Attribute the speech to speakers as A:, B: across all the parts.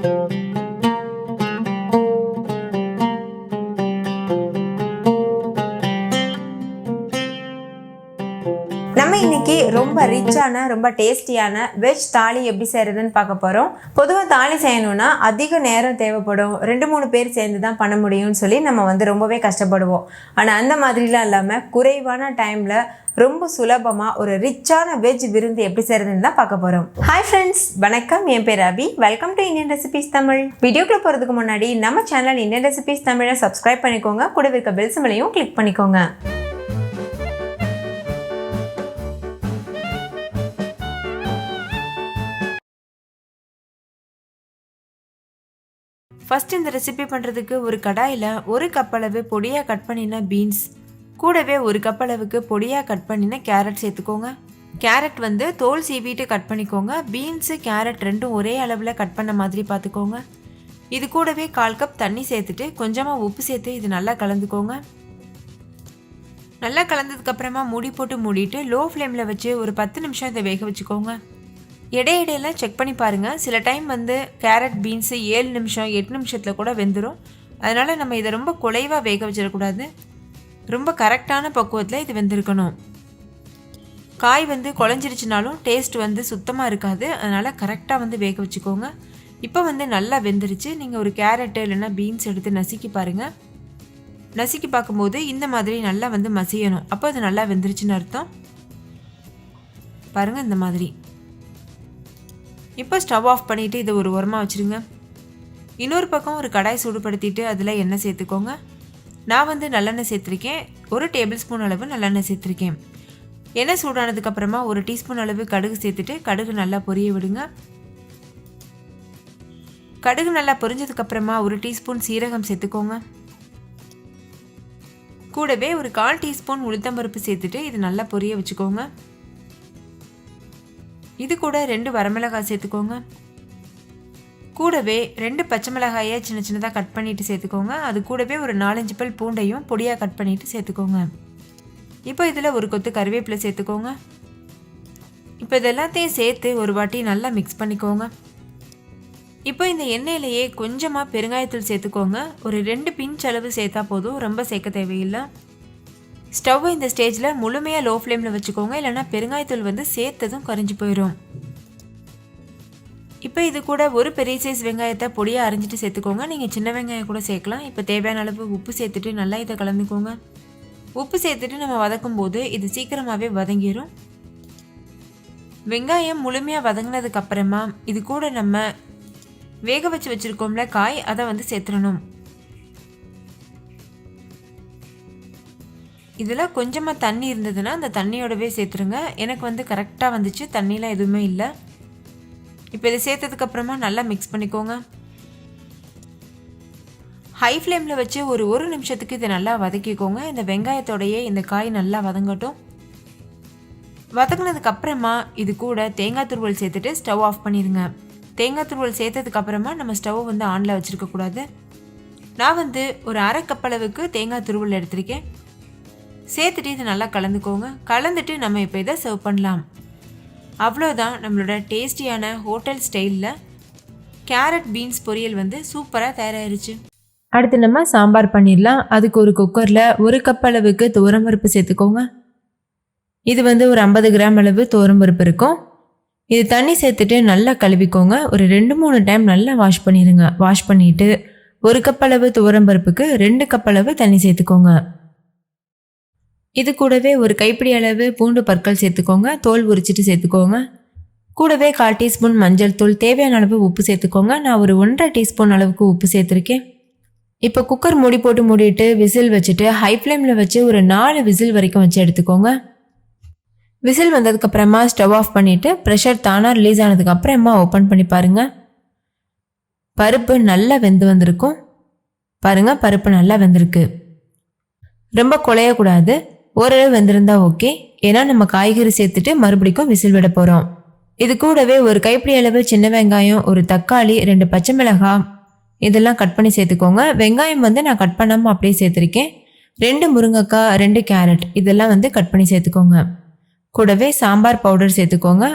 A: நம்ம இன்னைக்கு ரொம்ப ரிச்சான ரொம்ப டேஸ்டியான வெஜ் தாலி எப்படி செய்கிறதுன்னு பார்க்க போகிறோம் பொதுவாக தாலி செய்யணும்னா அதிக நேரம் தேவைப்படும். ரெண்டு மூணு பேர் சேர்ந்து தான் பண்ண முடியும்னு சொல்லி நம்ம வந்து ரொம்பவே கஷ்டப்படுவோம். ஆனால் அந்த மாதிரிலாம் இல்லாமல் குறைவான டைமில் ரொம்ப சுலபமாக ஒரு ரிச்சான வெஜ் விருந்து எப்படி செய்கிறதுன்னு தான் பார்க்க போகிறோம் ஹாய் ஃப்ரெண்ட்ஸ் வணக்கம். என் பேர் Abhi welcome to Indian recipes Tamil வீடியோக்குள்ள போகிறதுக்கு முன்னாடி நம்ம சேனல் இந்தியன் ரெசிபிஸ் தமிழை சப்ஸ்கிரைப் பண்ணிக்கோங்க. கூட இருக்க பெல் சிம்பிளையும் கிளிக் பண்ணிக்கோங்க. ஃபஸ்ட் இந்த ரெசிபி பண்ணுறதுக்கு ஒரு கடாயில் ஒரு கப் அளவு பொடியாக கட் பண்ணின பீன்ஸ் கூடவே ஒரு கப் அளவுக்கு பொடியாக கட் பண்ணின கேரட் சேர்த்துக்கோங்க. கேரட் வந்து தோல் சீவிட்டு கட் பண்ணிக்கோங்க. பீன்ஸு கேரட் ரெண்டும் ஒரே அளவில் கட் பண்ண மாதிரி பார்த்துக்கோங்க. இது கூடவே கால் கப் தண்ணி சேர்த்துட்டு கொஞ்சமாக உப்பு சேர்த்து இது நல்லா கலந்துக்கோங்க. நல்லா கலந்ததுக்கப்புறமா மூடி போட்டு மூடிட்டு லோ ஃப்ளேமில் வச்சு ஒரு பத்து நிமிஷம் இதை வேக வச்சுக்கோங்க. இடையிடையில செக் பண்ணி பாருங்கள் சில டைம் வந்து கேரட் பீன்ஸு ஏழு நிமிஷம் எட்டு நிமிஷத்தில் கூட வெந்துடும் அதனால் நம்ம இதை ரொம்ப குலைவாக வேக வச்சிடக்கூடாது. ரொம்ப கரெக்டான பக்குவத்தில் இது வெந்திருக்கணும். காய் வந்து குழஞ்சிருச்சுனாலும் டேஸ்ட் வந்து சுத்தமாக இருக்காது. அதனால் கரெக்டாக வந்து வேக வச்சுக்கோங்க. இப்போ வந்து நல்லா வெந்துருச்சு. நீங்கள் ஒரு கேரட்டு இல்லைன்னா பீன்ஸ் எடுத்து நசுக்கி பாருங்கள் நசுக்கி பார்க்கும்போது இந்த மாதிரி நல்லா வந்து மசியணும். அப்போ அது நல்லா வெந்துருச்சுன்னு அர்த்தம். பாருங்கள் இந்த மாதிரி. இப்போ ஸ்டவ் ஆஃப் பண்ணிவிட்டு இதை ஒரு உரமாக வச்சுருங்க. இன்னொரு பக்கம் ஒரு கடாய் சூடுபடுத்திட்டு அதில் எண்ணெய் சேர்த்துக்கோங்க. நான் வந்து நல்லெண்ணெய் சேர்த்துருக்கேன். ஒரு டேபிள் ஸ்பூன் அளவு நல்லெண்ணெய் சேர்த்துருக்கேன். எண்ணெய் சூடானதுக்கப்புறமா ஒரு டீஸ்பூன் அளவு கடுகு சேர்த்துட்டு கடுகு நல்லா பொரிய விடுங்க. கடுகு நல்லா பொரிஞ்சதுக்கப்புறமா ஒரு டீஸ்பூன் சீரகம் சேர்த்துக்கோங்க. கூடவே ஒரு கால் டீஸ்பூன் உளுத்தம்பருப்பு சேர்த்துட்டு இது நல்லா பொரிய வச்சுக்கோங்க. இது கூட ரெண்டு வரமிளகாய் சேர்த்துக்கோங்க. கூடவே ரெண்டு பச்சை மிளகாயை சின்ன சின்னதாக கட் பண்ணிட்டு சேர்த்துக்கோங்க. அது கூடவே ஒரு நாலஞ்சு பல் பூண்டையும் பொடியாக கட் பண்ணிட்டு சேர்த்துக்கோங்க. இப்போ இதில் ஒரு கொத்து கருவேப்பிலை சேர்த்துக்கோங்க. இப்போ இது எல்லாத்தையும் சேர்த்து ஒரு வாட்டி நல்லா மிக்ஸ் பண்ணிக்கோங்க. இப்போ இந்த எண்ணெயிலேயே கொஞ்சமாக பெருங்காயத்தூள் சேர்த்துக்கோங்க. ஒரு ரெண்டு பிஞ்ச் அளவு சேர்த்தா போதும் ரொம்ப சேர்க்க தேவையில்லை. ஸ்டவ் இந்த ஸ்டேஜில் முழுமையாக லோ ஃப்ளேமில் வச்சுக்கோங்க. இல்லைன்னா பெருங்காயத்தூள் வந்து சேர்த்ததும் கரைஞ்சி போயிடும் இப்போ இது கூட ஒரு பெரிய சைஸ் வெங்காயத்தை பொடியாக அரைஞ்சிட்டு சேர்த்துக்கோங்க. நீங்கள் சின்ன வெங்காயம் கூட சேர்க்கலாம். இப்போ தேவையான அளவு உப்பு சேர்த்துட்டு நல்லா இதை கலந்துக்கோங்க. உப்பு சேர்த்துட்டு நம்ம வதக்கும் போது இது சீக்கிரமாகவே வதங்கிடும் வெங்காயம் முழுமையாக வதங்கினதுக்கு அப்புறமா இது கூட நம்ம வேக வச்சு வச்சுருக்கோம்ல காய் அதை வந்து சேர்த்துடணும். இதில் கொஞ்சமாக தண்ணி இருந்ததுன்னா அந்த தண்ணியோடவே சேர்த்துருங்க. எனக்கு வந்து கரெக்டாக வந்துச்சு. தண்ணிலாம் எதுவுமே இல்லை. இப்போ இதை சேர்த்ததுக்கப்புறமா நல்லா மிக்ஸ் பண்ணிக்கோங்க. ஹை ஃப்ளேமில் வச்சு ஒரு ஒரு நிமிஷத்துக்கு இதை நல்லா வதக்கிக்கோங்க. இந்த வெங்காயத்தோடையே இந்த காய் நல்லா வதங்கட்டும். வதங்கினதுக்கு அப்புறமா இது கூட தேங்காய் துருவல் சேர்த்துட்டு ஸ்டவ் ஆஃப் பண்ணிடுங்க. தேங்காய் துருவல் சேர்த்ததுக்கு அப்புறமா நம்ம ஸ்டவ் வந்து ஆனில் வச்சுருக்கக்கூடாது நான் வந்து ஒரு அரை கப் அளவுக்கு தேங்காய் துருவல் எடுத்திருக்கேன். சேர்த்துட்டு இதை நல்லா கலந்துக்கோங்க. கலந்துட்டு நம்ம இப்போ இதை சர்வ் பண்ணலாம். அவ்வளோதான் நம்மளோட டேஸ்டியான ஹோட்டல் ஸ்டைலில் கேரட் பீன்ஸ் பொரியல் வந்து சூப்பராக தயாராகிருச்சு அடுத்து நம்ம சாம்பார் பண்ணிடலாம். அதுக்கு ஒரு குக்கரில் ஒரு கப் அளவுக்கு துவரம்பருப்பு சேர்த்துக்கோங்க. இது வந்து ஒரு ஐம்பது கிராம் அளவு துவரம்பருப்பு இருக்கும். இது தண்ணி சேர்த்துட்டு நல்லா கழுவிக்கோங்க. ஒரு ரெண்டு மூணு டைம் நல்லா வாஷ் பண்ணிடுங்க வாஷ் பண்ணிவிட்டு ஒரு கப் அளவு துவரம்பருப்புக்கு ரெண்டு கப் அளவு தண்ணி சேர்த்துக்கோங்க. இது கூடவே ஒரு கைப்பிடி அளவு பூண்டு பற்கள் சேர்த்துக்கோங்க. தோல் உரிச்சிட்டு சேர்த்துக்கோங்க. கூடவே கால் டீஸ்பூன் மஞ்சள் தூள் தேவையான அளவு உப்பு சேர்த்துக்கோங்க. நான் ஒரு ஒன்றரை டீஸ்பூன் அளவுக்கு உப்பு சேர்த்துருக்கேன். இப்போ குக்கர் மூடி போட்டு மூடிட்டு விசில் வச்சுட்டு ஹை ஃப்ளேமில் வச்சு ஒரு நாலு விசில் வரைக்கும் வச்சு எடுத்துக்கோங்க. விசில் வந்ததுக்கப்புறமா ஸ்டவ் ஆஃப் பண்ணிவிட்டு ப்ரெஷர் தானாக ரிலீஸ் ஆனதுக்கப்புறமா ஓப்பன் பண்ணி பாருங்கள் பருப்பு நல்லா வெந்து வந்திருக்கும். பாருங்கள் பருப்பு நல்லா வெந்திருக்கு. ரொம்ப குலையக்கூடாது ஓரளவு வந்திருந்தா ஓகே ஏன்னா நம்ம காய்கறி சேர்த்துட்டு மறுபடிக்கும் விசில் விட போகிறோம் இது கூடவே ஒரு கைப்பிடி அளவு சின்ன வெங்காயம் ஒரு தக்காளி ரெண்டு பச்சை மிளகாய் இதெல்லாம் கட் பண்ணி சேர்த்துக்கோங்க. வெங்காயம் வந்து நான் கட் பண்ணாமல் அப்படியே சேர்த்துருக்கேன். ரெண்டு முருங்கைக்காய் ரெண்டு கேரட் இதெல்லாம் வந்து கட் பண்ணி சேர்த்துக்கோங்க. கூடவே சாம்பார் பவுடர் சேர்த்துக்கோங்க.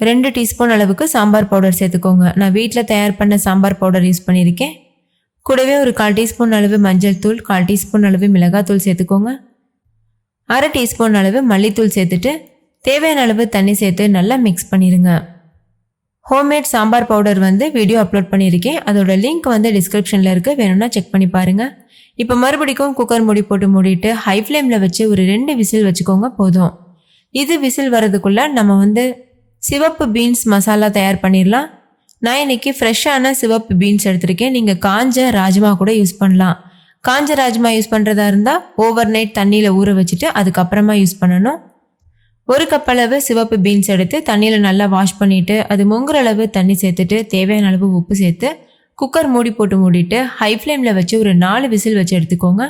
A: ரெண்டு டீஸ்பூன் அளவுக்கு சாம்பார் பவுடர் சேர்த்துக்கோங்க. நான் வீட்டில் தயார் பண்ண சாம்பார் பவுடர் யூஸ் பண்ணியிருக்கேன். கூடவே ஒரு கால் டீஸ்பூன் அளவு மஞ்சள் தூள் கால் டீஸ்பூன் அளவு மிளகாத்தூள் சேர்த்துக்கோங்க. அரை டீஸ்பூன் அளவு மல்லித்தூள் சேர்த்துட்டு தேவையான அளவு தண்ணி சேர்த்து நல்லா மிக்ஸ் பண்ணிடுங்க ஹோம்மேட் சாம்பார் பவுடர் வந்து வீடியோ அப்லோட் பண்ணியிருக்கேன். அதோட லிங்க் வந்து டிஸ்கிரிப்ஷனில் இருக்குது வேணும்னா செக் பண்ணி பாருங்கள் இப்போ மறுபடிக்கும் குக்கர் மூடி போட்டு மூடிட்டு ஹை ஃப்ளேமில் வச்சு ஒரு ரெண்டு விசில் வச்சுக்கோங்க போதும். இது விசில் வரதுக்குள்ளே நம்ம வந்து சிவப்பு பீன்ஸ் மசாலா தயார் பண்ணிடலாம் நான் இன்னைக்கு ஃப்ரெஷ்ஷான சிவப்பு பீன்ஸ் எடுத்திருக்கேன். நீங்கள் காஞ்ச ராஜ்மா கூட யூஸ் பண்ணலாம். காஞ்ச ராஜ்மா யூஸ் பண்ணுறதா இருந்தால் ஓவர் நைட் தண்ணியில் ஊற வச்சுட்டு அதுக்கப்புறமா யூஸ் பண்ணணும். ஒரு கப் அளவு சிவப்பு பீன்ஸ் எடுத்து தண்ணியில் நல்லா வாஷ் பண்ணிவிட்டு அது முங்குற அளவு தண்ணி சேர்த்துட்டு தேவையான அளவு உப்பு சேர்த்து குக்கர் மூடி போட்டு மூடிட்டு ஹை ஃப்ளேமில் வச்சு ஒரு நாலு விசில் வச்சு எடுத்துக்கோங்க.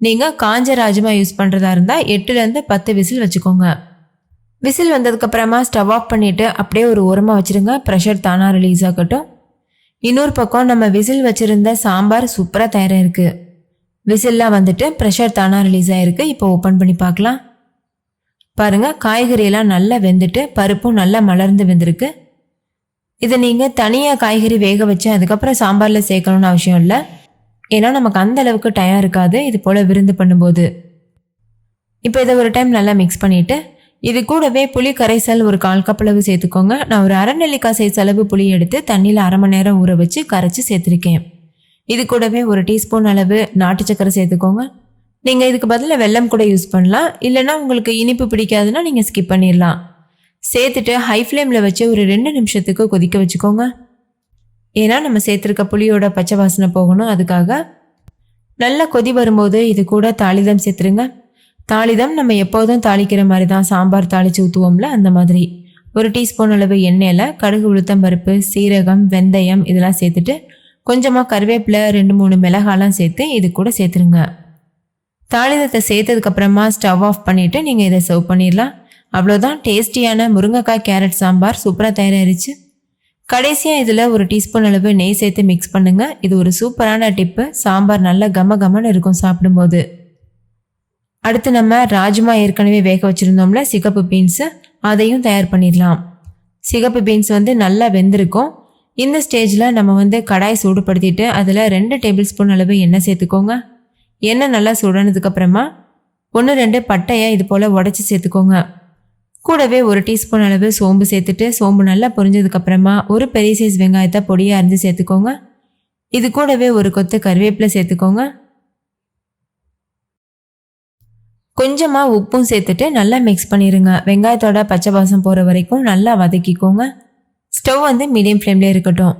A: நீங்கள் காஞ்ச ராஜ்மா யூஸ் பண்ணுறதா இருந்தால் எட்டுலேருந்து பத்து விசில் வச்சுக்கோங்க. விசில் வந்ததுக்கப்புறமா ஸ்டவ் ஆஃப் பண்ணிவிட்டு அப்படியே ஒரு உரமாக வச்சுருங்க. ப்ரெஷர் தானாக ரிலீஸ் ஆகட்டும். இன்னொரு பக்கம் நம்ம விசில் வச்சுருந்த சாம்பார் சூப்பராக தயாராகிருக்கு விசில்லாம் வந்துட்டு ப்ரெஷர் தானாக ரிலீஸ் ஆகிருக்கு இப்போ ஓப்பன் பண்ணி பார்க்கலாம். பாருங்கள் காய்கறியெல்லாம் நல்லா வெந்துட்டு பருப்பும் நல்லா மலர்ந்து வெந்திருக்கு. இதை நீங்கள் தனியாக காய்கறி வேக வச்சு அதுக்கப்புறம் சாம்பாரில் சேர்க்கணும்னு அவசியம் இல்லை. ஏன்னா நமக்கு அந்த அளவுக்கு டயம் இருக்காது. இது போல் விருந்து பண்ணும்போது. இப்போ இதை ஒரு டைம் நல்லா மிக்ஸ் பண்ணிவிட்டு இது கூடவே புளி கரைசல் ஒரு கால் கப்பளவு சேர்த்துக்கோங்க. நான் ஒரு அரை நெல்லிக்காய் சைஸ் அளவு புளி எடுத்து தண்ணியில் அரை மணி நேரம் ஊற வச்சு கரைச்சி சேர்த்துருக்கேன். இது கூடவே ஒரு டீஸ்பூன் அளவு நாட்டு சக்கரை சேர்த்துக்கோங்க. நீங்கள் இதுக்கு பதிலாக வெல்லம் கூட யூஸ் பண்ணலாம். இல்லைன்னா உங்களுக்கு இனிப்பு பிடிக்காதுன்னா நீங்கள் ஸ்கிப் பண்ணிடலாம். சேர்த்துட்டு ஹை ஃப்ளேமில் வச்சு ஒரு ரெண்டு நிமிஷத்துக்கு கொதிக்க வச்சுக்கோங்க. ஏன்னா நம்ம சேர்த்துருக்க புளியோட பச்சை வாசனை போகணும். அதுக்காக நல்லா கொதி வரும்போது இது கூட தாளிதம் சேர்த்துருங்க. தாளிதம் நம்ம எப்போதும் தாளிக்கிற மாதிரி தான் சாம்பார் தாளித்து ஊற்றுவோம்ல அந்த மாதிரி. ஒரு டீஸ்பூன் அளவு எண்ணெயில் கடுகு உளுத்தம் பருப்பு சீரகம் வெந்தயம் இதெல்லாம் சேர்த்துட்டு கொஞ்சமாக கருவேப்பிலை ரெண்டு மூணு மிளகாலாம் சேர்த்து இது கூட சேர்த்துருங்க. தாளிதத்தை சேர்த்ததுக்கப்புறமா ஸ்டவ் ஆஃப் பண்ணிவிட்டு நீங்கள் இதை சர்வ் பண்ணிடலாம். அவ்வளோதான் டேஸ்டியான முருங்கைக்காய் கேரட் சாம்பார் சூப்பராக தயாரிச்சு கடைசியாக இதில் ஒரு டீஸ்பூன் அளவு நெய் சேர்த்து மிக்ஸ் பண்ணுங்கள் இது ஒரு சூப்பரான டிப்பு. சாம்பார் நல்லா கம கமன்னு இருக்கும் சாப்பிடும்போது. அடுத்து நம்ம ராஜ்மா ஏற்கனவே வேக வச்சுருந்தோம்ல சிகப்பு பீன்ஸு அதையும் தயார் பண்ணிடலாம். சிகப்பு பீன்ஸ் வந்து நல்லா வெந்திருக்கும். இந்த ஸ்டேஜில் நம்ம வந்து கடாய் சூடுபடுத்திட்டு அதில் ரெண்டு டேபிள் ஸ்பூன் அளவு எண்ணெய் சேர்த்துக்கோங்க. எண்ணெய் நல்லா சுடனதுக்கப்புறமா ஒன்று ரெண்டு பட்டையை இது போல் உடச்சி சேர்த்துக்கோங்க. கூடவே ஒரு டீஸ்பூன் அளவு சோம்பு சேர்த்துட்டு சோம்பு நல்லா பொரிஞ்சதுக்கப்புறமா ஒரு பெரிய சைஸ் வெங்காயத்தை பொடியாக அரிஞ்சு சேர்த்துக்கோங்க. இது கூடவே ஒரு கொத்து கருவேப்பிலை சேர்த்துக்கோங்க. கொஞ்சமாக உப்பும் சேர்த்துட்டு நல்லா மிக்ஸ் பண்ணிடுங்க வெங்காயத்தோட பச்சை வாசம் போகிற வரைக்கும் நல்லா வதக்கிக்கோங்க. ஸ்டவ் வந்து மீடியம் ஃப்ளேம்லேயே இருக்கட்டும்.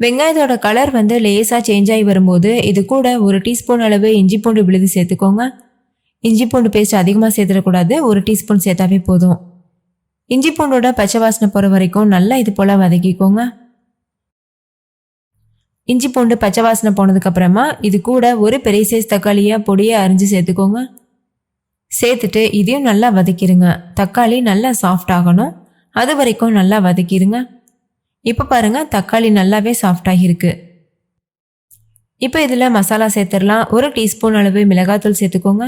A: வெங்காயத்தோட கலர் வந்து லேசாக சேஞ்ச் ஆகி வரும்போது இது கூட ஒரு டீஸ்பூன் அளவு இஞ்சி பூண்டு விழுது சேர்த்துக்கோங்க. இஞ்சி பூண்டு பேஸ்ட் அதிகமாக சேர்த்துடக்கூடாது. ஒரு டீஸ்பூன் சேர்த்தாவே போதும். இஞ்சி பூண்டோட பச்சை வாசனை போகிற வரைக்கும் நல்லா இது போல் வதக்கிக்கோங்க. இஞ்சி பூண்டு பச்சை வாசனை போனதுக்கப்புறமா இது கூட ஒரு பெரிய சைஸ் தக்காளியாக பொடியை அரிஞ்சு சேர்த்துக்கோங்க. சேர்த்துட்டு இதையும் நல்லா வதக்கிடுங்க தக்காளி நல்லா சாஃப்ட் ஆகணும். அது வரைக்கும் நல்லா வதக்கிடுங்க இப்போ பாருங்கள் தக்காளி நல்லாவே சாஃப்ட் ஆகியிருக்கு. இப்போ இதில் மசாலா சேர்த்துடலாம். ஒரு டீஸ்பூன் அளவு மிளகாத்தூள் சேர்த்துக்கோங்க.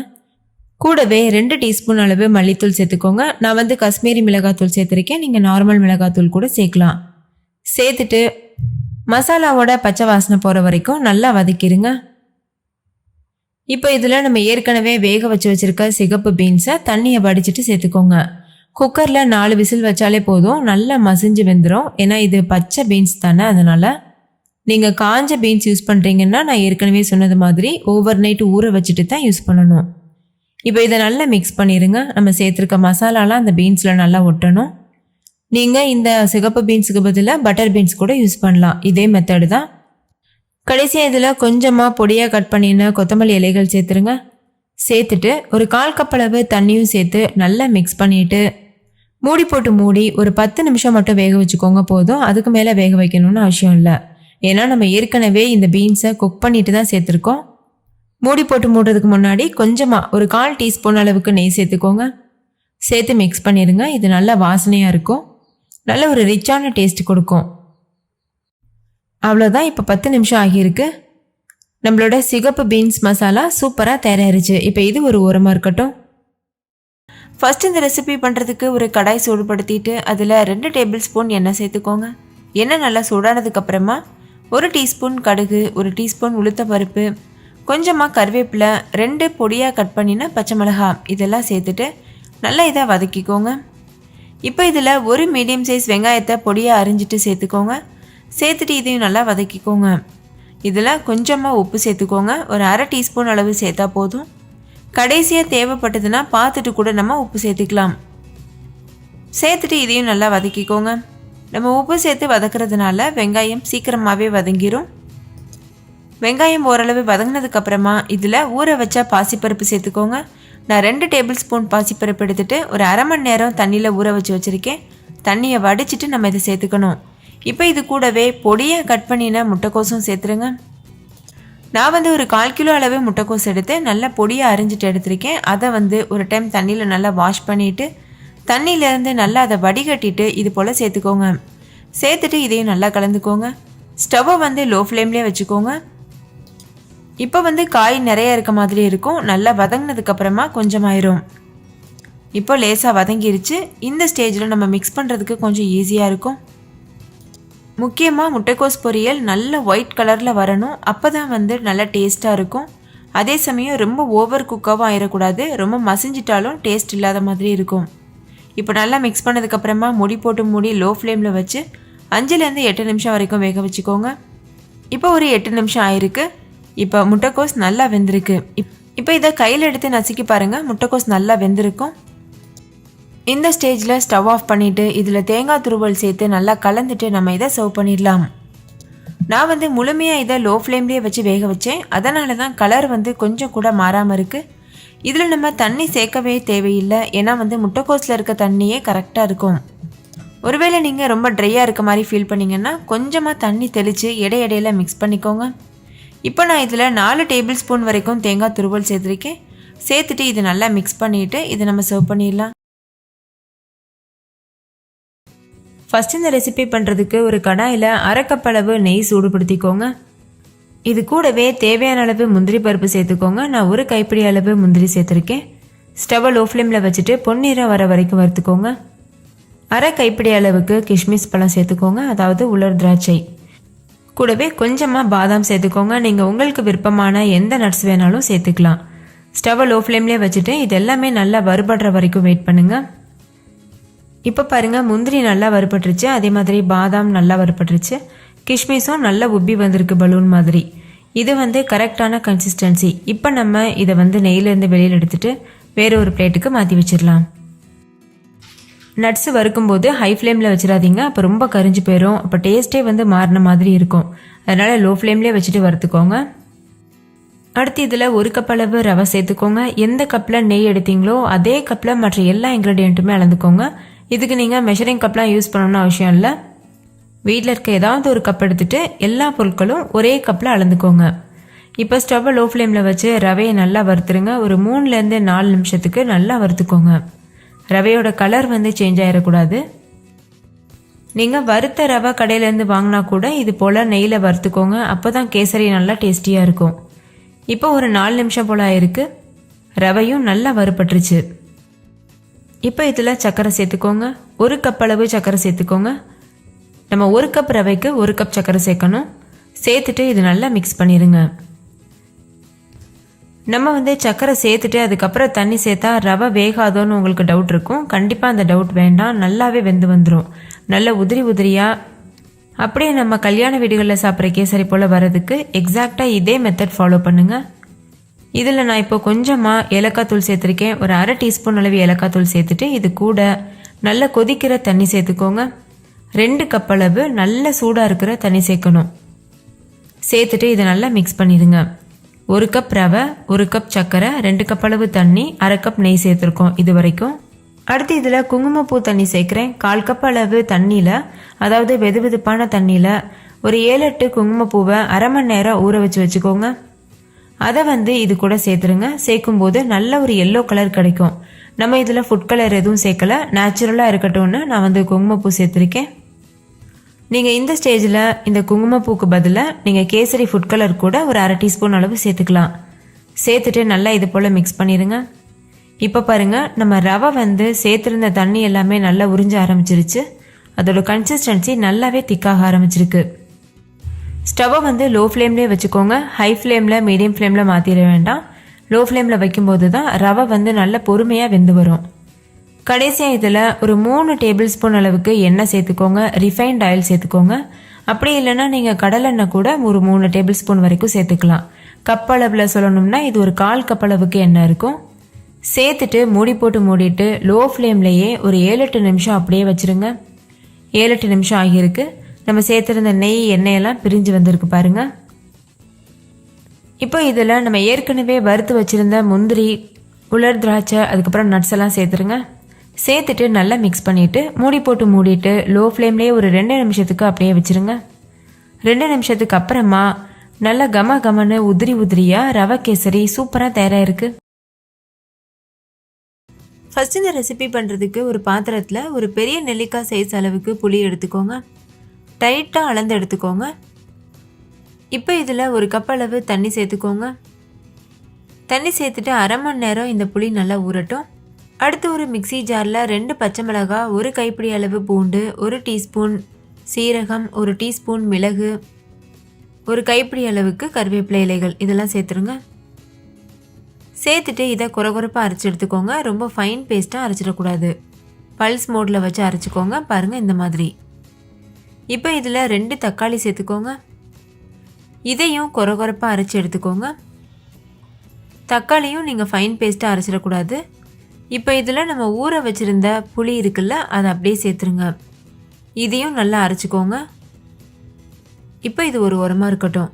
A: கூடவே ரெண்டு டீஸ்பூன் அளவு மல்லித்தூள் சேர்த்துக்கோங்க. நான் வந்து காஷ்மீரி மிளகாத்தூள் சேர்த்துருக்கேன். நீங்கள் நார்மல் மிளகாத்தூள் கூட சேர்க்கலாம். சேர்த்துட்டு மசாலாவோட பச்சை வாசனை போகிற வரைக்கும் நல்லா வதக்கிடுங்க இப்போ இதில் நம்ம ஏற்கனவே வேக வச்சு வச்சுருக்க சிகப்பு பீன்ஸை தண்ணியை வடிச்சிட்டு சேர்த்துக்கோங்க. குக்கரில் நாலு விசில் வச்சாலே போதும். நல்லா மசிஞ்சு வெந்துடும் ஏன்னா இது பச்சை பீன்ஸ் தானே அதனால். நீங்கள் காஞ்ச பீன்ஸ் யூஸ் பண்ணுறீங்கன்னா நான் ஏற்கனவே சொன்னது மாதிரி ஓவர் நைட் ஊற வச்சுட்டு தான் யூஸ் பண்ணணும். இப்போ இதை நல்லா மிக்ஸ் பண்ணிடுங்க நம்ம சேர்த்துருக்க மசாலாலாம் அந்த பீன்ஸில் நல்லா ஒட்டணும். நீங்கள் இந்த சிகப்பு பீன்ஸுக்கு பதிலாக பட்டர் பீன்ஸ் கூட யூஸ் பண்ணலாம். இதே மெத்தடு தான். கடைசியாக இதில் கொஞ்சமாக பொடியாக கட் பண்ணின கொத்தமல்லி இலைகள் சேர்த்துருங்க. சேர்த்துட்டு ஒரு கால் கப்பளவு தண்ணியும் சேர்த்து நல்லா மிக்ஸ் பண்ணிவிட்டு மூடி போட்டு மூடி ஒரு பத்து நிமிஷம் மட்டும் வேக வச்சுக்கோங்க போதும். அதுக்கு மேலே வேக வைக்கணும்னு அவசியம் இல்லை. ஏன்னா நம்ம ஏற்கனவே இந்த பீன்ஸை குக் பண்ணிட்டு தான் சேர்த்துருக்கோம். மூடி போட்டு மூடுறதுக்கு முன்னாடி கொஞ்சமாக ஒரு கால் டீஸ்பூன் அளவுக்கு நெய் சேர்த்துக்கோங்க. சேர்த்து மிக்ஸ் பண்ணிடுங்க இது நல்லா வாசனையாக இருக்கும். நல்ல ஒரு ரிச்சான டேஸ்ட் கொடுக்கும். அவ்வளோதான் இப்போ பத்து நிமிஷம் ஆகியிருக்கு. நம்மளோட சிகப்பு பீன்ஸ் மசாலா சூப்பராக தயாராகிருச்சு இப்போ இது ஒரு ஓரமாக இருக்கட்டும். ஃபஸ்ட் இந்த ரெசிபி பண்ணுறதுக்கு ஒரு கடாய் சூடுபடுத்திட்டு அதில் ரெண்டு டேபிள் ஸ்பூன் எண்ணெய் சேர்த்துக்கோங்க. எண்ணெய் நல்லா சூடானதுக்கப்புறமா ஒரு டீஸ்பூன் கடுகு ஒரு டீஸ்பூன் உளுத்த பருப்பு கொஞ்சமாக கருவேப்பிலை ரெண்டு பொடியாக கட் பண்ணின பச்சை மிளகாய் இதெல்லாம் சேர்த்துட்டு நல்லா இதாக வதக்கிக்கோங்க. இப்போ இதில் ஒரு மீடியம் சைஸ் வெங்காயத்தை பொடியாக அரிஞ்சிட்டு சேர்த்துக்கோங்க. சேர்த்துட்டு இதையும் நல்லா வதக்கிக்கோங்க. இதில் கொஞ்சமாக உப்பு சேர்த்துக்கோங்க. ஒரு அரை டீஸ்பூன் அளவு சேர்த்தா போதும். கடைசியாக தேவைப்பட்டதுன்னா பார்த்துட்டு கூட நம்ம உப்பு சேர்த்துக்கலாம். சேர்த்துட்டு இதையும் நல்லா வதக்கிக்கோங்க. நம்ம உப்பு சேர்த்து வதக்கிறதுனால வெங்காயம் சீக்கிரமாகவே வதங்கிரும். வெங்காயம் ஓரளவு வதங்கினதுக்கப்புறமா இதில் ஊற வச்சா பாசிப்பருப்பு சேர்த்துக்கோங்க. நான் ரெண்டு டேபிள் ஸ்பூன் பாசிப்பருப்பு எடுத்துகிட்டு ஒரு அரை மணி நேரம் தண்ணியில் ஊற வச்சு வச்சுருக்கேன். தண்ணியை வடிச்சிட்டு நம்ம இதை சேர்த்துக்கணும். இப்போ இது கூடவே பொடியாக கட் பண்ணின முட்டைக்கோசும் சேர்த்துருங்க. நான் வந்து ஒரு கால் கிலோ அளவு முட்டைக்கோஸ் எடுத்து நல்லா பொடியாக அரிஞ்சிட்டு எடுத்திருக்கேன். அதை வந்து ஒரு டைம் தண்ணியில் நல்லா வாஷ் பண்ணிவிட்டு தண்ணியிலேருந்து நல்லா அதை வடிகட்டிட்டு இது போல் சேர்த்துக்கோங்க. சேர்த்துட்டு இதையும் நல்லா கலந்துக்கோங்க. ஸ்டவ்வை வந்து லோ ஃப்ளேம்லேயே வச்சுக்கோங்க. இப்போ வந்து காய் நிறைய இருக்க மாதிரி இருக்கும். நல்லா வதங்கினதுக்கப்புறமா கொஞ்சமாயிரும். இப்போ லேசாக வதங்கிருச்சு. இந்த ஸ்டேஜில் நம்ம மிக்ஸ் பண்ணுறதுக்கு கொஞ்சம் ஈஸியாக இருக்கும். முக்கியமாக முட்டைக்கோஸ் பொரியல் நல்ல ஒயிட் கலரில் வரணும். அப்போ தான் வந்து நல்லா டேஸ்ட்டாக இருக்கும். அதே சமயம் ரொம்ப ஓவர் குக்காகவும் ஆயிடக்கூடாது ரொம்ப மசிஞ்சிட்டாலும் டேஸ்ட் இல்லாத மாதிரி இருக்கும். இப்போ நல்லா மிக்ஸ் பண்ணதுக்கப்புறமா முடி போட்டு மூடி லோ ஃப்ளேமில் வச்சு அஞ்சுலேருந்து எட்டு நிமிஷம் வரைக்கும் வேக வச்சுக்கோங்க. இப்போ ஒரு எட்டு நிமிஷம் ஆயிருக்கு. இப்போ முட்டைக்கோஸ் நல்லா வெந்திருக்கு. இப் இப்போ இதை கையில் எடுத்து நசுக்கி பாருங்கள் முட்டைக்கோஸ் நல்லா வெந்திருக்கும். இந்த ஸ்டேஜில் ஸ்டவ் ஆஃப் பண்ணிவிட்டு இதில் தேங்காய் துருவல் சேர்த்து நல்லா கலந்துட்டு நம்ம இதை சர்வ் பண்ணிடலாம். நான் வந்து முழுமையாக இதை லோ ஃப்ளேம்லேயே வச்சு வேக வச்சேன். அதனால தான் கலர் வந்து கொஞ்சம் கூட மாறாமல் இருக்குது இதில் நம்ம தண்ணி சேர்க்கவே தேவையில்லை. ஏன்னா வந்து முட்டைக்கோஸில் இருக்க தண்ணியே கரெக்டாக இருக்கும். ஒருவேளை நீங்கள் ரொம்ப ட்ரையாக இருக்க மாதிரி ஃபீல் பண்ணிங்கன்னா கொஞ்சமாக தண்ணி தெளித்து இடை மிக்ஸ் பண்ணிக்கோங்க. இப்போ நான் இதில் நாலு டேபிள் ஸ்பூன் வரைக்கும் தேங்காய் துருவல் சேர்த்துருக்கேன். சேர்த்துட்டு இது நல்லா மிக்ஸ் பண்ணிவிட்டு இதை நம்ம சர்வ் பண்ணிடலாம். ஃபஸ்ட் இந்த ரெசிபி பண்ணுறதுக்கு ஒரு கடாயில் அரைக்கப்பளவு அளவு நெய் சூடுபடுத்திக்கோங்க. இது கூடவே தேவையான அளவு முந்திரி பருப்பு சேர்த்துக்கோங்க. நான் ஒரு கைப்பிடி அளவு முந்திரி சேர்த்துருக்கேன். ஸ்டவ்வை லோ ஃப்ளேமில் வச்சுட்டு பொன்னிறம் வர வரைக்கும் வறுத்துக்கோங்க. அரை கைப்பிடி அளவுக்கு கிஷ்மிஸ் பழம் சேர்த்துக்கோங்க. அதாவது உலர் திராட்சை. கூடவே கொஞ்சமாக பாதாம் சேர்த்துக்கோங்க. நீங்கள் உங்களுக்கு விருப்பமான எந்த நட்ஸ் வேணாலும் சேர்த்துக்கலாம். ஸ்டவ்வை லோ ஃப்ளேம்லேயே வச்சுட்டு இது எல்லாமே நல்லா வறுபடுற வரைக்கும் வெயிட் பண்ணுங்கள் இப்போ பாருங்கள் முந்திரி நல்லா வறுபட்டுருச்சு. அதே மாதிரி பாதாம் நல்லா வறுபட்டுருச்சு. கிஷ்மிஸும் நல்லா உப்பி வந்திருக்கு பலூன் மாதிரி. இது வந்து கரெக்டான கன்சிஸ்டன்சி இப்போ நம்ம இதை வந்து நெய்லேருந்து வெளியில் எடுத்துட்டு வேறு ஒரு பிளேட்டுக்கு மாற்றி வச்சிடலாம். நட்ஸ் வறுக்கும்போது ஹை ஃப்ளேமில் வச்சிடாதீங்க. அப்போ ரொம்ப கரிஞ்சு போயிடும் அப்போ டேஸ்ட்டே வந்து மாறின மாதிரி இருக்கும். அதனால் லோ ஃப்ளேம்லேயே வச்சுட்டு வறுத்துக்கோங்க. அடுத்து இதில் ஒரு கப் அளவு ரவை சேர்த்துக்கோங்க. எந்த கப்பில் நெய் எடுத்தீங்களோ அதே கப்பில் மற்ற எல்லா இன்க்ரீடியண்ட்டுமே அளந்துக்கோங்க. இதுக்கு நீங்கள் மெஷரிங் கப்லாம் யூஸ் பண்ணணும்னு அவசியம் இல்லை. வீட்டில் இருக்க ஏதாவது ஒரு கப் எடுத்துகிட்டு எல்லா பொருட்களும் ஒரே கப்பில் அளந்துக்கோங்க. இப்போ ஸ்டவ்வை லோ ஃப்ளேமில் வச்சு ரவையை நல்லா வறுத்துருங்க. ஒரு மூணுலேருந்து நாலு நிமிஷத்துக்கு நல்லா வறுத்துக்கோங்க. ரவையோட கலர் வந்து சேஞ்ச் ஆகிடக்கூடாது நீங்கள் வறுத்த ரவை கடையிலேருந்து வாங்கினா கூட இது போல் நெய்யில் வறுத்துக்கோங்க. அப்போ தான் கேசரி நல்லா டேஸ்டியாக இருக்கும். இப்போ ஒரு நாலு நிமிஷம் போல் ஆயிருக்கு. ரவையும் நல்லா வறுபட்டுருச்சு. இப்போ இதில் சர்க்கரை சேர்த்துக்கோங்க. ஒரு கப் அளவு சர்க்கரை சேர்த்துக்கோங்க. நம்ம ஒரு கப் ரவைக்கு ஒரு கப் சர்க்கரை சேர்க்கணும். சேர்த்துட்டு இது நல்லா மிக்ஸ் பண்ணிடுங்க நம்ம வந்து சக்கரை சேர்த்துட்டு அதுக்கப்புறம் தண்ணி சேர்த்தா ரவை வேகாதோன்னு உங்களுக்கு டவுட் இருக்கும். கண்டிப்பாக அந்த டவுட் வேண்டாம். நல்லாவே வெந்து வந்துடும் நல்ல உதிரி உதிரியாக அப்படியே நம்ம கல்யாண வீடுகளில் சாப்பிட்ற கேசரி போல் வர்றதுக்கு எக்ஸாக்டாக இதே மெத்தட் ஃபாலோ பண்ணுங்கள் இதில் நான் இப்போ கொஞ்சமாக ஏலக்காய் தூள் சேர்த்துருக்கேன். ஒரு அரை டீஸ்பூன் அளவு ஏலக்காய் தூள் சேர்த்துட்டு இது கூட நல்லா கொதிக்கிற தண்ணி சேர்த்துக்கோங்க. ரெண்டு கப் அளவு நல்ல சூடாக இருக்கிற தண்ணி சேர்க்கணும். சேர்த்துட்டு இதை நல்லா மிக்ஸ் பண்ணிடுங்க. ஒரு கப் ரவை ஒரு கப் சர்க்கரை ரெண்டு கப் அளவு தண்ணி அரை கப் நெய் சேர்த்துருக்கோம் இது வரைக்கும் அடுத்து இதில் குங்குமப்பூ தண்ணி சேர்க்குறேன். கால் கப் அளவு தண்ணியில் அதாவது வெது வெதுப்பான தண்ணியில் ஒரு ஏழு எட்டு குங்குமப்பூவை அரை மணி நேரம் ஊற வச்சு வச்சுக்கோங்க. அதை வந்து இது கூட சேர்த்துருங்க. சேர்க்கும்போது நல்ல ஒரு எல்லோ கலர் கிடைக்கும். நம்ம இதில் ஃபுட் கலர் எதுவும் சேர்க்கல. நேச்சுரலாக இருக்கட்டும்னு நான் வந்து குங்குமப்பூ சேர்த்துருக்கேன். நீங்கள் இந்த ஸ்டேஜில் இந்த குங்குமப்பூக்கு பதிலாக நீங்கள் கேசரி ஃபுட் கலர் கூட ஒரு அரை டீஸ்பூன் அளவு சேர்த்துக்கலாம். சேர்த்துட்டு நல்லா இது போல் மிக்ஸ் பண்ணிடுங்க இப்போ பாருங்கள் நம்ம ரவை வந்து சேர்த்துருந்த தண்ணி எல்லாமே நல்லா உறிஞ்ச ஆரம்பிச்சிருச்சு. அதோட கன்சிஸ்டன்சி நல்லாவே திக்காக ஆரம்பிச்சிருக்கு. ஸ்டவ்வை வந்து லோ ஃப்ளேம்லேயே வச்சுக்கோங்க. ஹை ஃப்ளேமில் மீடியம் ஃப்ளேமில் மாற்றிட வேண்டாம். லோ ஃப்ளேமில் வைக்கும்போது தான் ரவை வந்து நல்ல பொறுமையாக வெந்து வரும். கடைசியாக இதில் ஒரு மூணு டேபிள் ஸ்பூன் அளவுக்கு எண்ணெய் சேர்த்துக்கோங்க. ரிஃபைன்ட் ஆயில் சேர்த்துக்கோங்க. அப்படி இல்லைன்னா நீங்கள் கடலெண்ணெய் கூட ஒரு மூணு டேபிள் ஸ்பூன் வரைக்கும் சேர்த்துக்கலாம். கப் அளவில் சொல்லணும்னா இது ஒரு கால் கப் அளவுக்கு எண்ணெய் இருக்கும். சேர்த்துட்டு மூடி போட்டு மூடிட்டு லோ ஃப்ளேம்லேயே ஒரு ஏழு எட்டு நிமிஷம் அப்படியே வச்சுருங்க. ஏழு எட்டு நிமிஷம் ஆகியிருக்கு. நம்ம சேர்த்துருந்த நெய் எண்ணெயெல்லாம் பிரிஞ்சு வந்திருக்கு பாருங்க. இப்போ இதில் நம்ம ஏற்கனவே வறுத்து வச்சுருந்த முந்திரி உலர் திராட்சை அதுக்கப்புறம் நட்ஸ் எல்லாம் சேர்த்துருங்க. சேர்த்துட்டு நல்லா மிக்ஸ் பண்ணிவிட்டு மூடி போட்டு மூடிட்டு லோ ஃப்ளேம்லேயே ஒரு ரெண்டு நிமிஷத்துக்கு அப்படியே வச்சுருங்க. ரெண்டு நிமிஷத்துக்கு அப்புறமா நல்லா கம கமன்னு உதிரி உதிரியாக ரவை கேசரி சூப்பராக தயாராகிருக்கு ஃபஸ்ட் இந்த ரெசிபி பண்ணுறதுக்கு ஒரு பாத்திரத்தில் ஒரு பெரிய நெல்லிக்காய் சைஸ் அளவுக்கு புளி எடுத்துக்கோங்க. டைட்டாக அளந்து எடுத்துக்கோங்க. இப்போ இதில் ஒரு கப் அளவு தண்ணி சேர்த்துக்கோங்க. தண்ணி சேர்த்துட்டு அரை மணி நேரம் இந்த புளி நல்லா ஊறட்டும். அடுத்து ஒரு மிக்ஸி ஜாரில் ரெண்டு பச்சை மிளகாய் ஒரு கைப்பிடி அளவு பூண்டு ஒரு டீஸ்பூன் சீரகம் ஒரு டீஸ்பூன் மிளகு ஒரு கைப்பிடி அளவுக்கு கருவேப்பிலை இலைகள். இதெல்லாம் சேர்த்துருங்க. சேர்த்துட்டு இதை குறகுறப்பாக அரைச்சி எடுத்துக்கோங்க. ரொம்ப ஃபைன் பேஸ்ட்டாக அரைச்சிடக்கூடாது. பல்ஸ் மோடில் வச்சு அரைச்சிக்கோங்க. பாருங்கள் இந்த மாதிரி. இப்போ இதில் ரெண்டு தக்காளி சேர்த்துக்கோங்க. இதையும் குறகுறப்பாக அரைச்சி எடுத்துக்கோங்க. தக்காளியும் நீங்கள் ஃபைன் பேஸ்ட்டாக அரைச்சிடக்கூடாது. இப்போ இதில் நம்ம ஊற வச்சுருந்த புளி இருக்குல்ல அதை அப்படியே சேர்த்துருங்க. இதையும் நல்லா அரைச்சிக்கோங்க. இப்போ இது ஒரு உரமாக இருக்கட்டும்.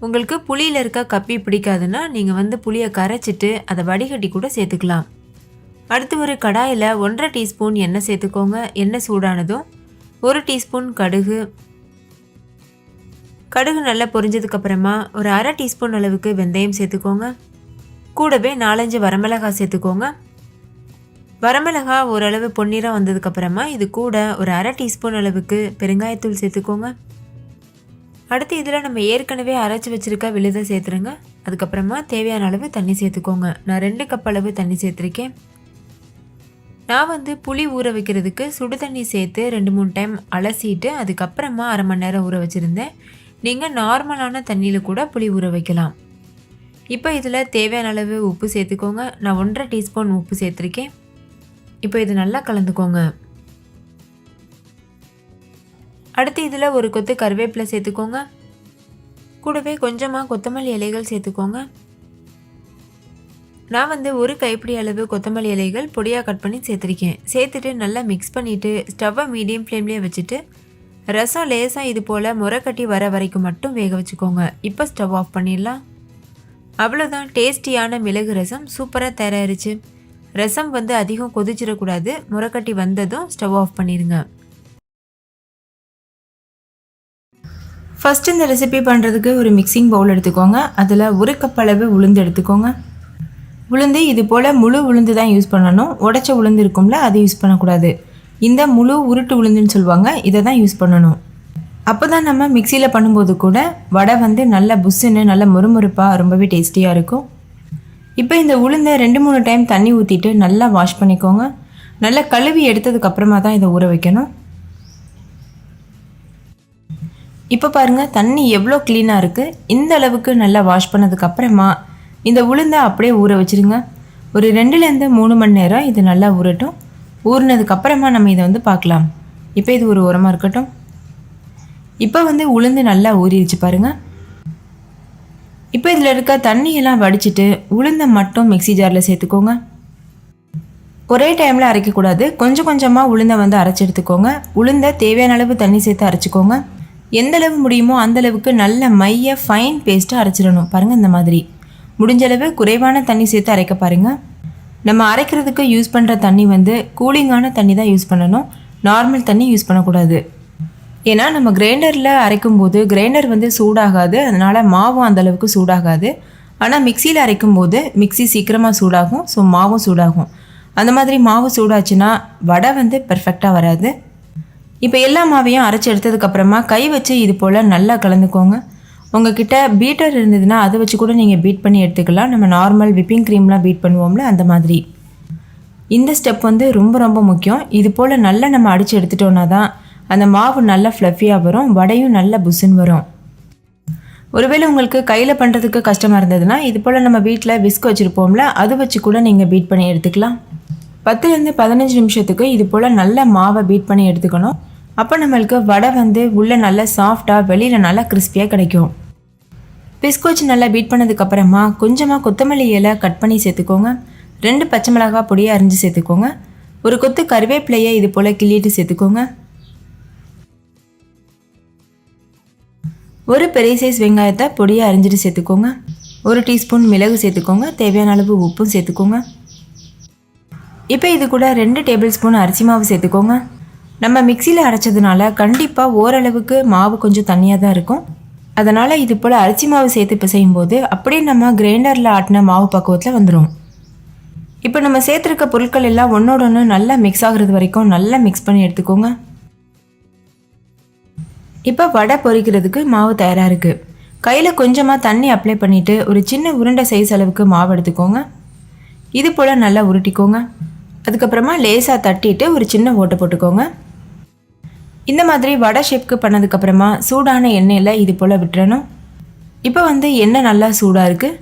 A: உங்களுக்கு புளியில் இருக்க கப்பி பிடிக்காதுன்னா நீங்கள் வந்து புளியை கரைச்சிட்டு அதை வடிகட்டி கூட சேர்த்துக்கலாம். அடுத்து ஒரு கடாயில் ஒன்றரை டீஸ்பூன் எண்ணெய் சேர்த்துக்கோங்க. எண்ணெய் சூடானதும் ஒரு டீஸ்பூன் கடுகு. கடுகு நல்லா பொரிஞ்சதுக்கப்புறமா ஒரு அரை டீஸ்பூன் அளவுக்கு வெந்தயம் சேர்த்துக்கோங்க. கூடவே நாலஞ்சு வரமிளகாய் சேர்த்துக்கோங்க. வரமிளகா ஓரளவு பொன்னிறம் வந்ததுக்கப்புறமா இது கூட ஒரு அரை டீஸ்பூன் அளவுக்கு பெருங்காயத்தூள் சேர்த்துக்கோங்க. அடுத்து இதில் நம்ம ஏற்கனவே அரைச்சி வச்சுருக்க விழுதை சேர்த்துருங்க. அதுக்கப்புறமா தேவையான அளவு தண்ணி சேர்த்துக்கோங்க. நான் ரெண்டு கப் அளவு தண்ணி சேர்த்துருக்கேன். நான் வந்து புளி ஊற வைக்கிறதுக்கு சுடு தண்ணி சேர்த்து ரெண்டு மூணு டைம் அலசிட்டு அதுக்கப்புறமா அரை மணி நேரம் ஊற வச்சுருந்தேன். நீங்கள் நார்மலான தண்ணியில் கூட புளி ஊற வைக்கலாம். இப்போ இதில் தேவையான அளவு உப்பு சேர்த்துக்கோங்க. நான் ஒன்றரை டீஸ்பூன் உப்பு சேர்த்துருக்கேன். இப்போ இது நல்லா கலந்துக்கோங்க. அடுத்து இதில் ஒரு கொத்து கருவேப்பிலை சேர்த்துக்கோங்க. கூடவே கொஞ்சமாக கொத்தமல்லி இலைகள் சேர்த்துக்கோங்க. நான் வந்து ஒரு கைப்பிடி அளவு கொத்தமல்லி இலைகள் பொடியாக கட் பண்ணி சேர்த்துருக்கேன். சேர்த்துட்டு நல்லா மிக்ஸ் பண்ணிவிட்டு ஸ்டவ்வை மீடியம் ஃப்ளேம்லேயே வச்சுட்டு ரசம் லேசாக இது போல் முறைக்கட்டி வர வரைக்கும் மட்டும் வேக வச்சுக்கோங்க. இப்போ ஸ்டவ் ஆஃப் பண்ணிடலாம். அவ்வளோதான் டேஸ்டியான மிளகு ரசம். சூப்பராக தயாரிச்சு ரசம் வந்து அதிகம் கொதிச்சிடக்கூடாது. முறைக்கட்டி வந்ததும் ஸ்டவ் ஆஃப் பண்ணிடுங்க ஃபஸ்ட் இந்த ரெசிபி பண்ணுறதுக்கு ஒரு மிக்சிங் பவுல் எடுத்துக்கோங்க. அதில் ஒரு கப் அளவு உளுந்து எடுத்துக்கோங்க. உளுந்து இது போல் முழு உளுந்து தான் யூஸ் பண்ணணும். உடச்ச உளுந்து இருக்கும்ல அதை யூஸ் பண்ணக்கூடாது. இந்த முழு உருட்டு உளுந்துன்னு சொல்லுவாங்க இதை தான் யூஸ் பண்ணணும். அப்போ தான் நம்ம மிக்சியில் பண்ணும்போது கூட வடை வந்து நல்ல புஷ்ஷுன்னு நல்ல முறுமுறுப்பாக ரொம்பவே டேஸ்டியாக இருக்கும். இப்போ இந்த உளுந்தை ரெண்டு மூணு டைம் தண்ணி ஊற்றிட்டு நல்லா வாஷ் பண்ணிக்கோங்க. நல்லா கழுவி எடுத்ததுக்கப்புறமா தான் இதை ஊற வைக்கணும். இப்போ பாருங்கள் தண்ணி எவ்வளோ க்ளீனாக இருக்குது இந்த அளவுக்கு நல்லா வாஷ் பண்ணதுக்கப்புறமா இந்த உளுந்தை அப்படியே ஊற வச்சுருங்க. ஒரு ரெண்டுலேருந்து மூணு மணி நேரம் இது நல்லா ஊறட்டும். ஊறினதுக்கப்புறமா நம்ம இதை வந்து பார்க்கலாம். இப்போ இது ஒரு உரமாக இருக்கட்டும். இப்போ வந்து உளுந்து நல்லா ஊறிடுச்சு பாருங்கள் இப்போ இதில் இருக்க தண்ணியெல்லாம் வடிச்சிட்டு உளுந்தை மட்டும் மிக்ஸி ஜாரில் சேர்த்துக்கோங்க. ஒரே டைமில் அரைக்கக்கூடாது. கொஞ்சம் கொஞ்சமாக உளுந்தை வந்து அரைச்சி எடுத்துக்கோங்க. உளுந்தை தேவையான அளவு தண்ணி சேர்த்து அரைச்சிக்கோங்க. எந்த அளவு முடியுமோ அந்த அளவுக்கு நல்ல மைய ஃபைன் பேஸ்ட்டாக அரைச்சிடணும். பாருங்கள் இந்த மாதிரி. முடிஞ்ச அளவு குறைவான தண்ணி சேர்த்து அரைக்க பாருங்கள் நம்ம அரைக்கிறதுக்கு யூஸ் பண்ணுற தண்ணி வந்து கூலிங்கான தண்ணி தான் யூஸ் பண்ணணும். நார்மல் தண்ணி யூஸ் பண்ணக்கூடாது. ஏன்னா நம்ம கிரைண்டரில் அரைக்கும் போது கிரைண்டர் வந்து சூடாகாது அதனால் மாவும் அந்தளவுக்கு சூடாகாது. ஆனால் மிக்சியில் அரைக்கும் போது மிக்சி சீக்கிரமாக சூடாகும் ஸோ மாவும் சூடாகும். அந்த மாதிரி மாவு சூடாச்சுன்னா வடை வந்து பெர்ஃபெக்டாக வராது. இப்போ எல்லா மாவையும் அரைச்சி எடுத்ததுக்கப்புறமா கை வச்சு இது போல் நல்லா கலந்துக்கோங்க. உங்ககிட்ட பீட்டர் இருந்ததுன்னா அதை வச்சு கூட நீங்கள் பீட் பண்ணி எடுத்துக்கலாம். நம்ம நார்மல் விப்பிங் க்ரீம்லாம் பீட் பண்ணுவோம்ல அந்த மாதிரி. இந்த ஸ்டெப் வந்து ரொம்ப ரொம்ப முக்கியம். இது போல் நல்லா நம்ம அடித்து எடுத்துட்டோன்னா தான் அந்த மாவு நல்லா ஃப்ளஃபியாக வரும் வடையும் நல்ல புஸ்ஸுன்னு வரும். ஒருவேளை உங்களுக்கு கையில் பண்ணுறதுக்கு கஷ்டமாக இருந்ததுன்னா இது போல் நம்ம வீட்டில் விஸ்க் வச்சுருப்போம்ல அது வச்சு கூட நீங்கள் பீட் பண்ணி எடுத்துக்கலாம். பத்துலேருந்து பதினஞ்சு நிமிஷத்துக்கு இது போல் நல்ல மாவை பீட் பண்ணி எடுத்துக்கணும். அப்போ நம்மளுக்கு வடை வந்து உள்ளே நல்லா சாஃப்டாக வெளியில் நல்லா கிறிஸ்பியாக கிடைக்கும். பிஸ்க் வச்சு நல்லா பீட் பண்ணதுக்கப்புறமா கொஞ்சமாக கொத்தமல்லி இலை கட் பண்ணி சேர்த்துக்கோங்க. ரெண்டு பச்சை மிளகாய் பொடியை அரிஞ்சு சேர்த்துக்கோங்க. ஒரு கொத்து கருவேப்பிலையை இது போல் கிள்ளிட்டு சேர்த்துக்கோங்க. ஒரு பெரிய சைஸ் வெங்காயத்தை பொடியாக அரிஞ்சிட்டு சேர்த்துக்கோங்க. ஒரு டீஸ்பூன் மிளகு சேர்த்துக்கோங்க. தேவையான அளவு உப்பும் சேர்த்துக்கோங்க. இப்போ இது கூட ரெண்டு டேபிள் ஸ்பூன் அரிசி மாவு சேர்த்துக்கோங்க. நம்ம மிக்சியில் அரைச்சதுனால கண்டிப்பாக ஓரளவுக்கு மாவு கொஞ்சம் தண்ணியாக தான் இருக்கும். அதனால் இது போல் அரிசி மாவு சேர்த்து பிசையும் போது அப்படியே நம்ம கிரைண்டரில் ஆட்டின மாவு பக்குவத்தில் வந்துடும் இப்போ நம்ம சேர்த்துருக்க பொருட்கள் எல்லாம் ஒன்றோட ஒன்று நல்லா மிக்ஸ் ஆகிறது வரைக்கும் நல்லா மிக்ஸ் பண்ணி எடுத்துக்கோங்க. இப்போ வடை பொரிக்கிறதுக்கு மாவு தயாராக இருக்குது கையில் கொஞ்சமாக தண்ணி அப்ளை பண்ணிவிட்டு ஒரு சின்ன உருண்டை சைஸ் அளவுக்கு மாவு எடுத்துக்கோங்க. இது போல் நல்லா உருட்டிக்கோங்க. அதுக்கப்புறமா லேசாக தட்டிட்டு ஒரு சின்ன ஓட்டை போட்டுக்கோங்க. இந்த மாதிரி வடை ஷேப்க்கு பண்ணதுக்கப்புறமா சூடான எண்ணெயில் இது போல் விட்டுறணும். இப்போ வந்து எண்ணெய் நல்லா சூடாக இருக்குது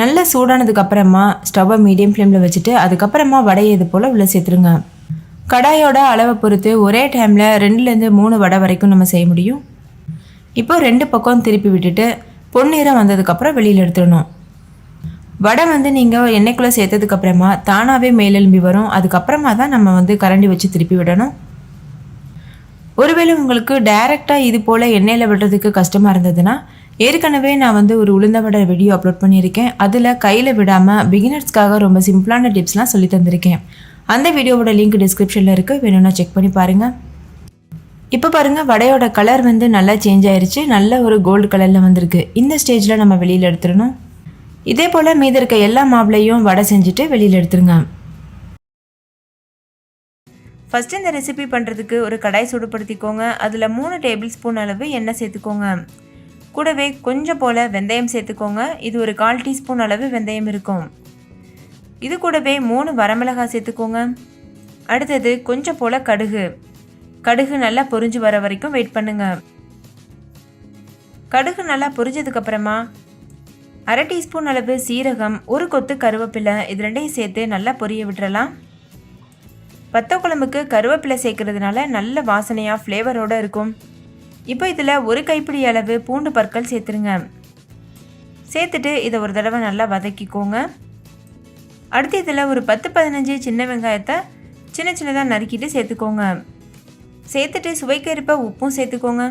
A: நல்லா சூடானதுக்கப்புறமா ஸ்டவ்வை மீடியம் ஃப்ளேமில் வச்சுட்டு அதுக்கப்புறமா வடையை இது போல் உள்ளே சேர்த்துருங்க. கடாயோட அளவை பொறுத்து ஒரே டைமில் ரெண்டுலேருந்து மூணு வடை வரைக்கும் நம்ம செய்ய முடியும். இப்போ ரெண்டு பக்கம் திருப்பி விட்டுட்டு பொன்னிறம் வந்ததுக்கப்புறம் வெளியில் எடுத்துடணும். வடை வந்து நீங்கள் எண்ணெய்க்குள்ளே சேர்த்ததுக்கப்புறமா தானாகவே மேலெலும்பி வரும். அதுக்கப்புறமா தான் நம்ம வந்து கரண்டி வச்சு திருப்பி விடணும். ஒருவேளை உங்களுக்கு டைரெக்டாக இது போல் எண்ணெயில் விடுறதுக்கு கஷ்டமாக இருந்ததுன்னா ஏற்கனவே நான் வந்து ஒரு உளுந்த வடை வீடியோ அப்லோட் பண்ணியிருக்கேன். அதில் கையில் விடாமல் பிகினர்ஸ்க்காக ரொம்ப சிம்பிளான டிப்ஸ்லாம் சொல்லி தந்திருக்கேன். அந்த வீடியோவோட லிங்க் டிஸ்கிரிப்ஷனில் இருக்குது வேணும்னா செக் பண்ணி பாருங்கள் இப்போ பாருங்கள் வடையோட கலர் வந்து நல்லா சேஞ்ச் ஆயிருச்சு. நல்ல ஒரு கோல்டு கலரில் வந்திருக்கு. இந்த ஸ்டேஜில் நம்ம வெளியில் எடுத்துடணும். இதே போல் மீதி இருக்க எல்லா மாவுளையும் வடை செஞ்சுட்டு வெளியில் எடுத்துருங்க. ஃபஸ்ட்டு இந்த ரெசிபி பண்ணுறதுக்கு ஒரு கடாய் சுடுபடுத்திக்கோங்க. அதில் மூணு டேபிள் ஸ்பூன் அளவு எண்ணெய் சேர்த்துக்கோங்க. கூடவே கொஞ்சம் போல் வெந்தயம் சேர்த்துக்கோங்க. இது ஒரு கால் டீஸ்பூன் அளவு வெந்தயம் இருக்கும். இது கூடவே மூணு வரமிளகாய் சேர்த்துக்கோங்க. அடுத்தது கொஞ்சம் போல் கடுகு. கடுகு நல்லா பொரிஞ்சு வர வரைக்கும் வெயிட் பண்ணுங்க. கடுகு நல்லா பொரிஞ்சதுக்கப்புறமா அரை டீஸ்பூன் அளவு சீரகம் ஒரு கொத்து கருவேப்பிலை இது ரெண்டையும் சேர்த்து நல்லா பொரிய விட்டுறலாம். வத்த குழம்புக்கு கருவேப்பிலை சேர்க்கறதுனால நல்ல வாசனையாக ஃப்ளேவரோடு இருக்கும். இப்போ இதில் ஒரு கைப்பிடி அளவு பூண்டு பற்கள் சேர்த்துருங்க. சேர்த்துட்டு இதை ஒரு தடவை நல்லா வதக்கிக்கோங்க. அடுத்து இதில் ஒரு பத்து பதினஞ்சு சின்ன வெங்காயத்தை சின்ன சின்னதாக நறுக்கிட்டு சேர்த்துக்கோங்க. சேர்த்துட்டு சுவைக்க இருப்ப உப்பும் சேர்த்துக்கோங்க.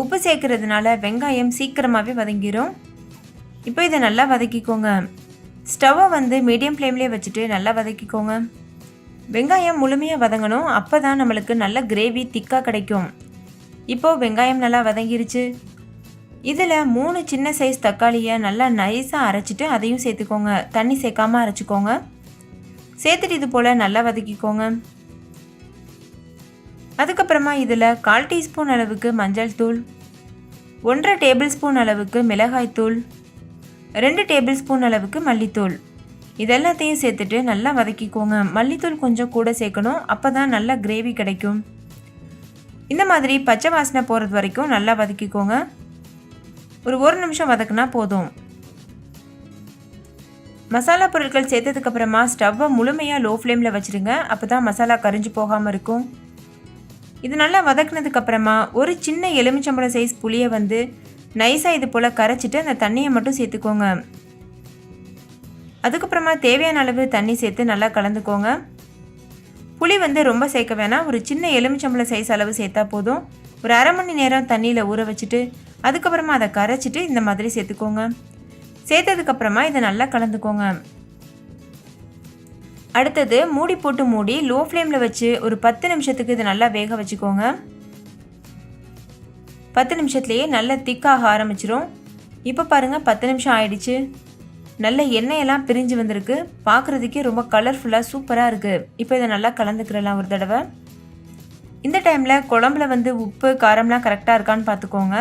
A: உப்பு சேர்க்கறதுனால வெங்காயம் சீக்கிரமாகவே வதங்கிடும் இப்போ இதை நல்லா வதக்கிக்கோங்க. ஸ்டவ்வை வந்து மீடியம் ஃப்ளேம்லேயே வச்சுட்டு நல்லா வதக்கிக்கோங்க. வெங்காயம் முழுமையாக வதங்கணும் அப்போ தான் நம்மளுக்கு நல்ல கிரேவி திக்காக கிடைக்கும். இப்போது வெங்காயம் நல்லா வதங்கிருச்சு. இதில் மூணு சின்ன சைஸ் தக்காளியை நல்லா நைஸாக அரைச்சிட்டு அதையும் சேர்த்துக்கோங்க. தண்ணி சேர்க்காமல் அரைச்சிக்கோங்க. சேர்த்துட்டு இது போல் நல்லா வதக்கிக்கோங்க. அதுக்கப்புறமா இதில் கால் டீஸ்பூன் அளவுக்கு மஞ்சள் தூள் ஒன்றரை டேபிள் ஸ்பூன் அளவுக்கு மிளகாய் தூள் ரெண்டு டேபிள் ஸ்பூன் அளவுக்கு மல்லித்தூள். இதெல்லாத்தையும் சேர்த்துட்டு நல்லா வதக்கிக்கோங்க. மல்லித்தூள் கொஞ்சம் கூட சேர்க்கணும். அப்போ தான் நல்லா கிரேவி கிடைக்கும். இந்த மாதிரி பச்சை வாசனை போகிறது வரைக்கும் நல்லா வதக்கிக்கோங்க. ஒரு ஒரு நிமிஷம் வதக்குனா போதும். மசாலா பொருட்கள் சேர்த்ததுக்கப்புறமா ஸ்டவ்வை முழுமையாக லோ ஃப்ளேமில் வச்சுருங்க. அப்போ தான் மசாலா கரிஞ்சு போகாமல் இருக்கும். இது நல்லா வதக்குனதுக்கப்புறமா ஒரு சின்ன எலுமிச்சம்பழம் சைஸ் புளியை வந்து நைஸாக இது போல் கரைச்சிட்டு அந்த தண்ணியை மட்டும் சேர்த்துக்கோங்க. அதுக்கப்புறமா தேவையான அளவு தண்ணி சேர்த்து நல்லா கலந்துக்கோங்க. புளி வந்து ரொம்ப சேர்க்க வேணாம். ஒரு சின்ன எலுமிச்சம்பழம் சைஸ் அளவு சேர்த்தா போதும். ஒரு அரை மணி நேரம் தண்ணியில் ஊற வச்சுட்டு அதுக்கப்புறமா அதை கரைச்சிட்டு இந்த மாதிரி சேர்த்துக்கோங்க. சேர்த்ததுக்கப்புறமா இதை நல்லா கலந்துக்கோங்க. அடுத்தது மூடி போட்டு மூடி லோ ஃப்ளேமில் வச்சு ஒரு பத்து நிமிஷத்துக்கு இது நல்லா வேக வச்சுக்கோங்க. பத்து நிமிஷத்துலேயே நல்லா திக்காக ஆரம்பிச்சிரும். இப்போ பாருங்கள் பத்து நிமிஷம் ஆயிடுச்சு. நல்ல எண்ணெயெல்லாம் பிரிஞ்சு வந்திருக்கு. பார்க்குறதுக்கே ரொம்ப கலர்ஃபுல்லாக சூப்பராக இருக்குது இப்போ இதை நல்லா கலந்துக்கிறலாம் ஒரு தடவை. இந்த டைமில் குழம்புல வந்து உப்பு காரம்லாம் கரெக்டாக இருக்கான்னு பார்த்துக்கோங்க.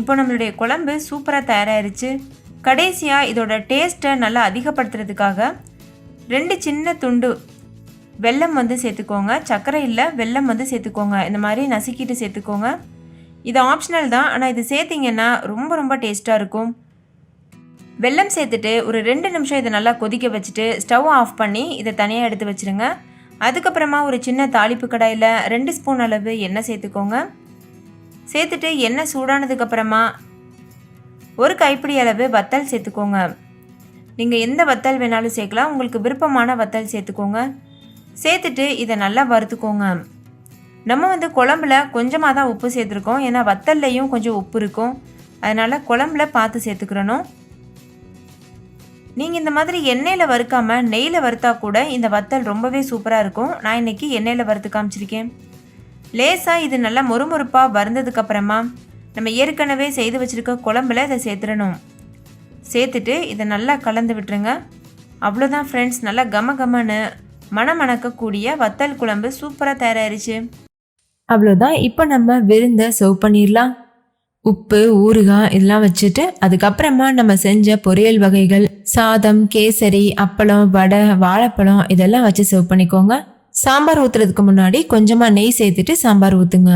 A: இப்போ நம்மளுடைய குழம்பு சூப்பராக தயாராகிருச்சு கடைசியாக இதோட டேஸ்ட்டை நல்லா அதிகப்படுத்துறதுக்காக
B: ரெண்டு சின்ன துண்டு வெல்லம் வந்து சேர்த்துக்கோங்க. சர்க்கரை இல்லை வெல்லம் வந்து சேர்த்துக்கோங்க. இந்த மாதிரி நசுக்கிட்டு சேர்த்துக்கோங்க. இது ஆப்ஷனல் தான் ஆனால் இது சேர்த்திங்கன்னா ரொம்ப ரொம்ப டேஸ்ட்டாக இருக்கும். வெல்லம் சேர்த்துட்டு ஒரு ரெண்டு நிமிஷம் இதை நல்லா கொதிக்க வச்சுட்டு ஸ்டவ் ஆஃப் பண்ணி இதை தனியாக எடுத்து வச்சுருங்க. அதுக்கப்புறமா ஒரு சின்ன தாளிப்பு கடாயில் ரெண்டு ஸ்பூன் அளவு எண்ணெய் சேர்த்துக்கோங்க. சேர்த்துட்டு எண்ணெய் சூடானதுக்கப்புறமா ஒரு கைப்பிடி அளவு வத்தல் சேர்த்துக்கோங்க. நீங்கள் எந்த வத்தல் வேணாலும் சேர்க்கலாம். உங்களுக்கு விருப்பமான வத்தல் சேர்த்துக்கோங்க. சேர்த்துட்டு இதை நல்லா வறுத்துக்கோங்க. நம்ம வந்து குழம்புல கொஞ்சமாக தான் உப்பு சேர்த்துருக்கோம். ஏன்னா வத்தல்லையும் கொஞ்சம் உப்பு இருக்கும். அதனால் குழம்புல பார்த்து சேர்த்துக்கிறணும். நீங்கள் இந்த மாதிரி எண்ணெயில் வறுக்காமல் நெய்யில் வறுத்தா கூட இந்த வத்தல் ரொம்பவே சூப்பராக இருக்கும். நான் இன்னைக்கு எண்ணெயில் வறுத்து காமிச்சிருக்கேன். லேசாக இது நல்லா மொறுமொறுப்பாக வறுந்ததுக்கப்புறமா நம்ம ஏற்கனவே செய்து வச்சுருக்க குழம்புல இதை சேர்த்துடணும். சேர்த்துட்டு இதை நல்லா கலந்து விட்டுருங்க. அவ்வளோதான் ஃப்ரெண்ட்ஸ் நல்லா கம கமன்னு மணமணக்கக்கூடிய வத்தல் குழம்பு சூப்பராக தயாராகிருச்சு
A: அவ்வளோதான் இப்போ நம்ம விருந்த சர்வ் பண்ணிடலாம். உப்பு ஊறுகாய் இதெல்லாம் வச்சுட்டு அதுக்கப்புறமா நம்ம செஞ்ச பொரியல் வகைகள் சாதம் கேசரி அப்பளம் வடை வாழைப்பழம் இதெல்லாம் வச்சு சர்வ் பண்ணிக்கோங்க. சாம்பார் ஊற்றுறதுக்கு முன்னாடி கொஞ்சமாக நெய் சேர்த்துட்டு சாம்பார் ஊற்றுங்க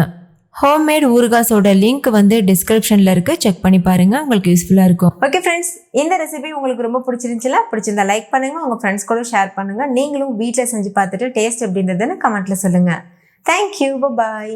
A: ஹோம்மேட் ஊறுகாசோட லிங்க் வந்து டிஸ்கிரிப்ஷனில் இருக்குது செக் பண்ணி பாருங்கள் உங்களுக்கு யூஸ்ஃபுல்லாக இருக்கும்.
B: ஓகே ஃப்ரெண்ட்ஸ் இந்த ரெசிபி உங்களுக்கு ரொம்ப பிடிச்சிருந்துச்சுல பிடிச்சிருந்தா லைக் பண்ணுங்கள் உங்கள் ஃப்ரெண்ட்ஸ் கூட ஷேர் பண்ணுங்க. நீங்களும் வீட்டில் செஞ்சு பார்த்துட்டு டேஸ்ட் எப்படின்றதுன்னு கமெண்ட்டில் சொல்லுங்கள் தேங்க்யூ பாய்